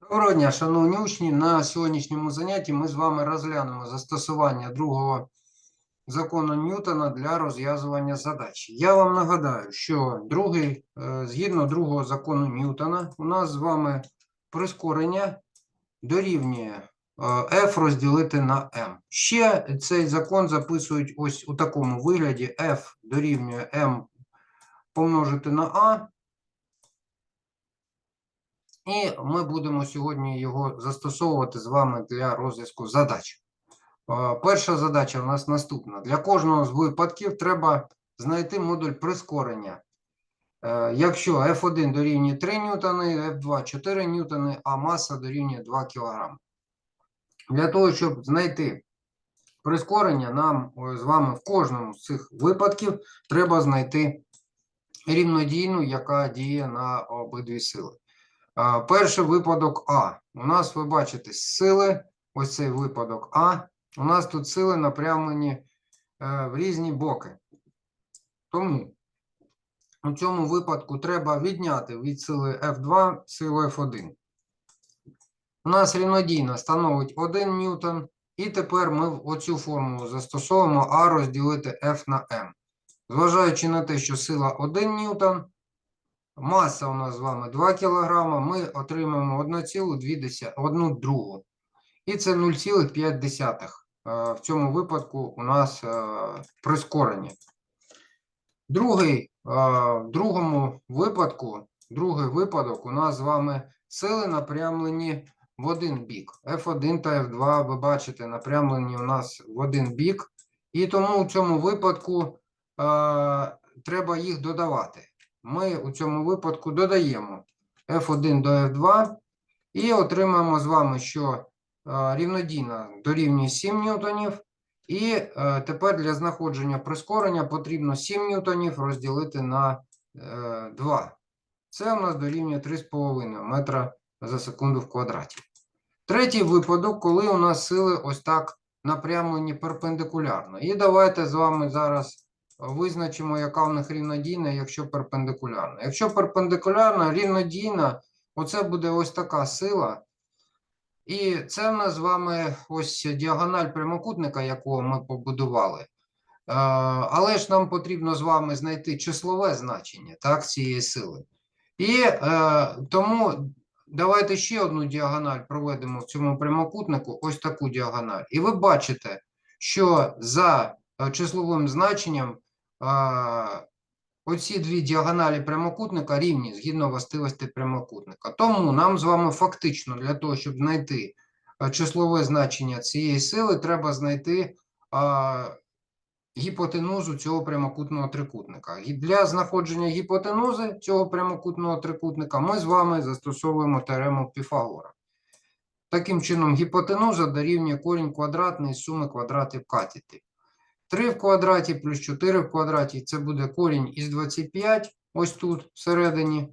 Доброго дня, шановні учні. На сьогоднішньому занятті ми з вами розглянемо застосування другого закону Ньютона для розв'язування задач. Я вам нагадаю, що другий, е, згідно другого закону Ньютона, у нас з вами прискорення дорівнює е, F розділити на M. Ще цей закон записують ось у такому вигляді: F дорівнює M помножити на A. І ми будемо сьогодні його застосовувати з вами для розв'язку задач. Е, Перша задача у нас наступна. Для кожного з випадків треба знайти модуль прискорення. Е, Якщо F1 дорівнює 3 ньютони, F2 4 ньютони, а маса дорівнює 2 кг. Для того, щоб знайти прискорення, нам е, з вами в кожному з цих випадків треба знайти рівнодійну, яка діє на обидві сили. Перший випадок А. У нас, ви бачите, сили, ось цей випадок А. У нас тут сили напрямлені е, в різні боки. Тому у цьому випадку треба відняти від сили F2 силу F1. У нас рівнодійна становить 1 ньютон. І тепер ми оцю формулу застосовуємо А розділити F на M. Зважаючи на те, що сила 1 ньютон, Маса у нас з вами 2 кг, ми отримаємо 1,2, 1 другу. І це 0,5. Е, В цьому випадку у нас е, прискорення. Другий, е, в другому випадку, другий випадок у нас з вами сили напрямлені в один бік. F1 та F2, ви бачите, напрямлені у нас в один бік. І тому в цьому випадку треба їх додавати ми у цьому випадку додаємо F1 до F2 і отримаємо з вами, що е, рівнодійна дорівнює 7 ньютонів. І е, тепер для знаходження прискорення потрібно 7 ньютонів розділити на е, 2. Це у нас дорівнює 3,5 метра за секунду в квадраті. Третій випадок, коли у нас сили ось так напрямлені перпендикулярно. І давайте з вами зараз визначимо, яка в них рівнодійна, якщо перпендикулярна. Якщо перпендикулярна, рівнодійна, оце буде ось така сила. І це в нас з вами ось діагональ прямокутника, якого ми побудували. Е, Але ж нам потрібно з вами знайти числове значення так, цієї сили. І е, тому давайте ще одну діагональ проведемо в цьому прямокутнику, ось таку діагональ. І ви бачите, що за е, числовим значенням оці дві діагоналі прямокутника рівні згідно властивостей прямокутника. Тому нам з вами фактично для того, щоб знайти числове значення цієї сили, треба знайти гіпотенузу цього прямокутного трикутника. Для знаходження гіпотенузи цього прямокутного трикутника ми з вами застосовуємо теорему Піфагора. Таким чином, гіпотенуза дорівнює корінь квадратний з суми квадратів катетів. 3 в квадраті плюс 4 в квадраті це буде корінь із 25, ось тут всередині.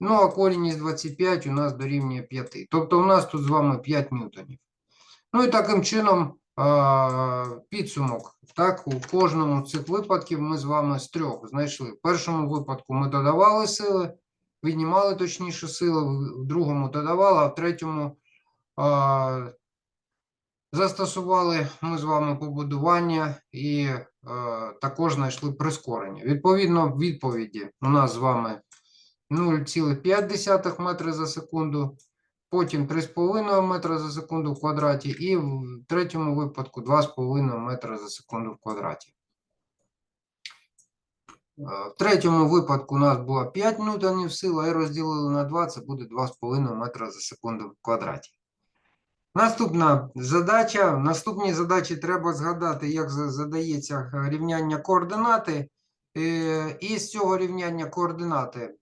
Ну, а корінь із 25 у нас дорівнює 5. Тобто у нас тут з вами 5 ньютонів. Ну і таким чином підсумок. Так, у кожному з цих випадків ми з вами з трьох знайшли. В першому випадку ми додавали сили, віднімали точніше сили, в другому додавали, а в третьому Застосували ми з вами побудування і е, також знайшли прискорення. Відповідно, відповіді у нас з вами 0,5 метри за секунду, потім 3,5 метра за секунду в квадраті, і в третьому випадку 2,5 метра за секунду в квадраті. Е, В третьому випадку у нас було 5 ньютонів сила і розділили на 2, це буде 2,5 метра за секунду в квадраті. Наступна задача. В наступній задачі треба згадати, як задається рівняння координати. Е, І з цього рівняння координати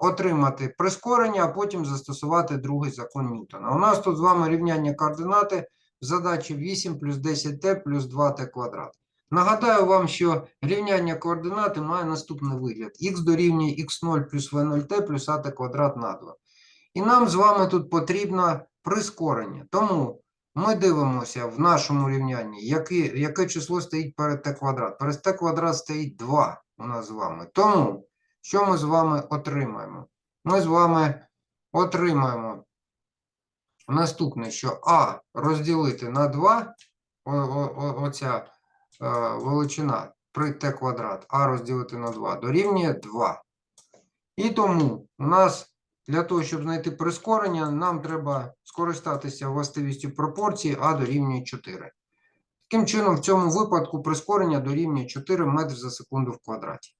отримати прискорення, а потім застосувати другий закон Ньютона. У нас тут з вами рівняння координати в задачі 8 плюс 10t плюс 2t квадрат. Нагадаю вам, що рівняння координати має наступний вигляд: х дорівнює х0 плюс v0t плюс at квадрат на 2. І нам з вами тут потрібно прискорення. Тому ми дивимося в нашому рівнянні, яке, яке число стоїть перед t квадрат. Перед t квадрат стоїть 2 у нас з вами. Тому, що ми з вами отримаємо? Ми з вами отримаємо наступне, що А розділити на 2, о, о, о, оця е, величина при t квадрат, А розділити на 2 дорівнює 2. І тому у нас для того, щоб знайти прискорення, нам треба скористатися властивістю пропорції А дорівнює 4. Таким чином, в цьому випадку прискорення дорівнює 4 метри за секунду в квадраті.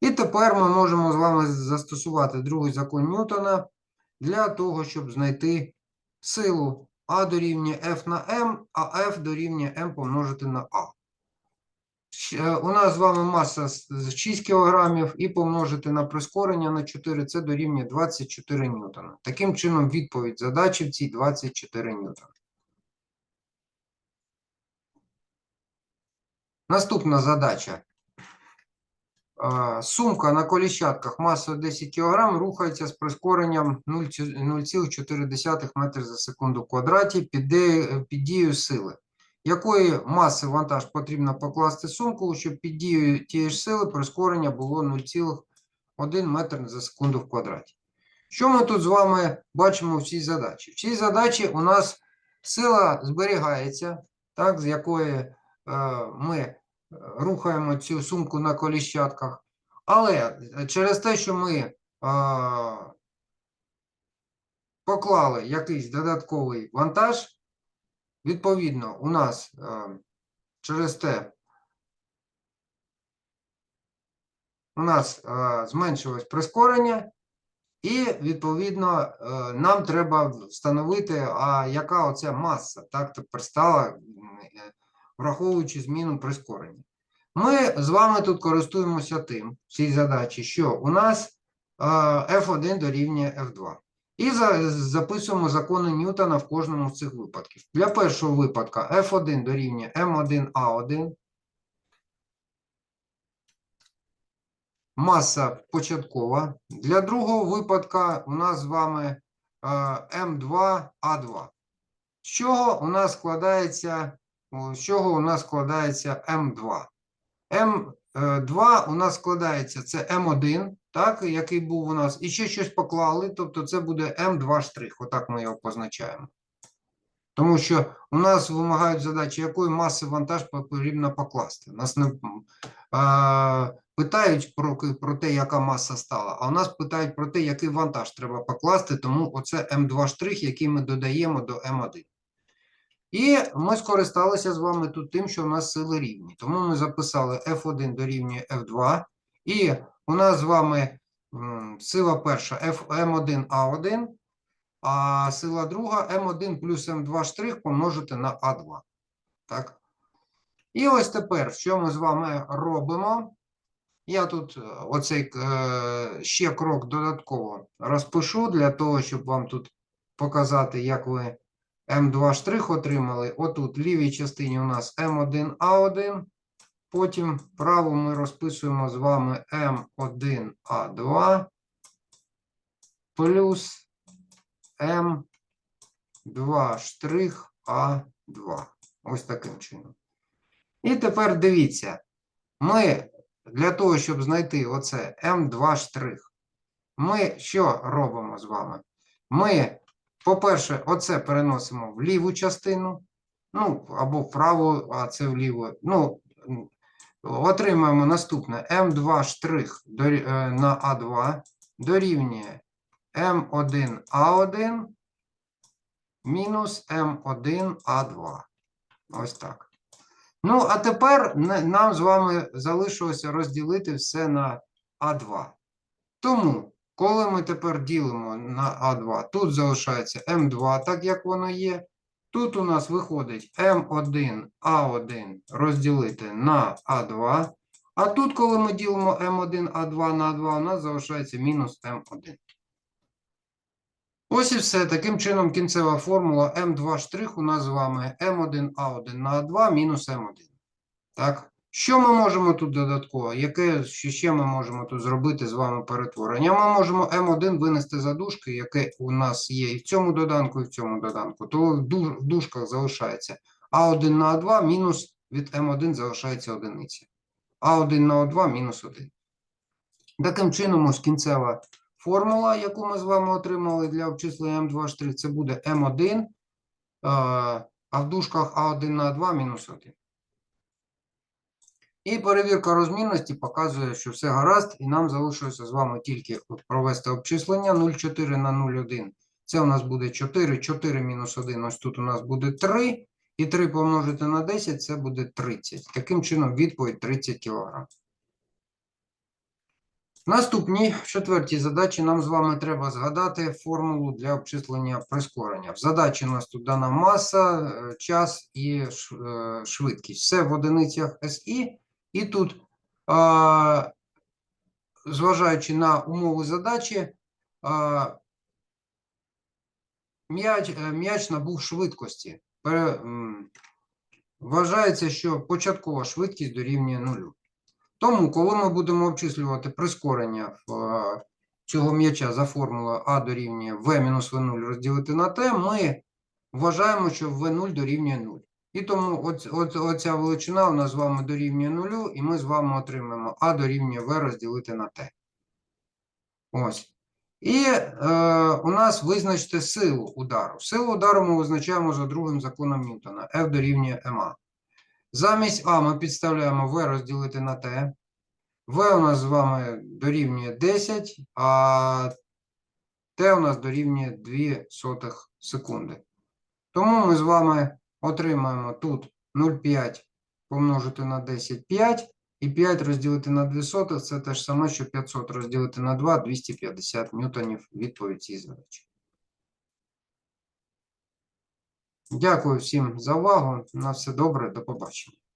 І тепер ми можемо з вами застосувати другий закон Ньютона для того, щоб знайти силу А дорівнює F на m, а F дорівнює m помножити на А. Е, У нас з вами маса з 6 кг і помножити на прискорення на 4 це дорівнює 24 ньютона. Таким чином, відповідь задачі в цій 24 ньютона. Наступна задача. Сумка на коліщатках масою 10 кг рухається з прискоренням 0,4 метри за секунду в квадраті під дією сили. Якої маси вантаж потрібно покласти сумку, щоб під дією тієї ж сили прискорення було 0,1 метр за секунду в квадраті? Що ми тут з вами бачимо в цій задачі? В цій задачі у нас сила зберігається, так, з якої е, ми рухаємо цю сумку на коліщатках. Але е, через те, що ми е, поклали якийсь додатковий вантаж, відповідно, у нас е, через те у нас е, зменшилось прискорення, і відповідно е, нам треба встановити, а яка оця маса так тепер стала, враховуючи зміну прискорення. Ми з вами тут користуємося тим цій задачі, що у нас е, F1 дорівнює F2. І записуємо закони Ньютона в кожному з цих випадків. Для першого випадка F1 дорівнює M1A1. Маса початкова. Для другого випадка у нас з вами е, М2А2. З чого у нас складається, з чого у нас складається М2? М2 у нас складається це М1, так, який був у нас, і ще щось поклали, тобто це буде М2 штрих, отак ми його позначаємо. Тому що у нас вимагають задачі, якої маси вантаж потрібно покласти. Нас не а, питають про, про те, яка маса стала, а у нас питають про те, який вантаж треба покласти, тому оце М2 штрих, який ми додаємо до М1. І ми скористалися з вами тут тим, що у нас сили рівні. Тому ми записали F1 дорівнює F2, і у нас з вами сила перша F, M1A1, а сила друга М1 плюс М2 штрих помножити на А2. Так? І ось тепер, що ми з вами робимо? Я тут е, оцей е, ще крок додатково розпишу для того, щоб вам тут показати, як ви М2 штрих отримали. Отут в лівій частині у нас М1А1. Потім вправо ми розписуємо з вами М1А2 плюс М2 штрих А2. Ось таким чином. І тепер дивіться, ми для того, щоб знайти оце М2 штрих, ми що робимо з вами? Ми, по-перше, оце переносимо в ліву частину, ну, або вправо, а це вліво. Ну, отримаємо наступне М2 штрих е, на А2 дорівнює М1А1 мінус М1А2. Ось так. Ну, а тепер нам з вами залишилося розділити все на А2. Тому, коли ми тепер ділимо на А2, тут залишається М2, так як воно є. Тут у нас виходить М1А1 розділити на А2. А тут, коли ми ділимо М1А2 на А2, у нас залишається мінус М1. Ось і все. Таким чином, кінцева формула М2 у нас з вами М1А1 на А2 мінус М1. Так? Що ми можемо тут додатково? Яке ще ми можемо тут зробити з вами перетворення? Ми можемо М1 винести за дужки, яке у нас є і в цьому доданку, і в цьому доданку. То в ду- дужках залишається А1 на А2 мінус від М1 залишається одиниця. А1 на О2 мінус 1. Таким чином, ось кінцева формула, яку ми з вами отримали для обчислення М2', це буде М1, е, а в дужках А1 на А2 мінус 1. І перевірка розмірності показує, що все гаразд, і нам залишилося з вами тільки провести обчислення 0,4 на 0,1. Це у нас буде 4, 4 мінус 1, ось тут у нас буде 3, і 3 помножити на 10 це буде 30. Таким чином відповідь 30 кг. Наступні в четвертій задачі нам з вами треба згадати формулу для обчислення прискорення. В задачі у нас тут дана маса, е, час і е, швидкість. Все в одиницях SI. І тут, зважаючи на умови задачі, м'яч, е, м'яч набув швидкості. Вважається, що початкова швидкість дорівнює нулю. Тому, коли ми будемо обчислювати прискорення цього м'яча за формулою А дорівнює V мінус V0 розділити на T, ми вважаємо, що V0 дорівнює 0. І тому оць, оць, оця величина у нас з вами дорівнює нулю, і ми з вами отримаємо А дорівнює V розділити на T. Ось. І е, у нас визначте силу удару. Силу удару ми визначаємо за другим законом Ньютона. F дорівнює МА. Замість А ми підставляємо V розділити на T. V у нас з вами дорівнює 10, а T у нас дорівнює 2 сотих секунди. Тому ми з вами отримаємо тут 0,5 помножити на 10 – 5, і 5 розділити на 2 сотих – це те ж саме, що 500 розділити на 2 – 250 ньютонів відповідь цієї задачі. Дякую всім за увагу. На все добре, до побачення.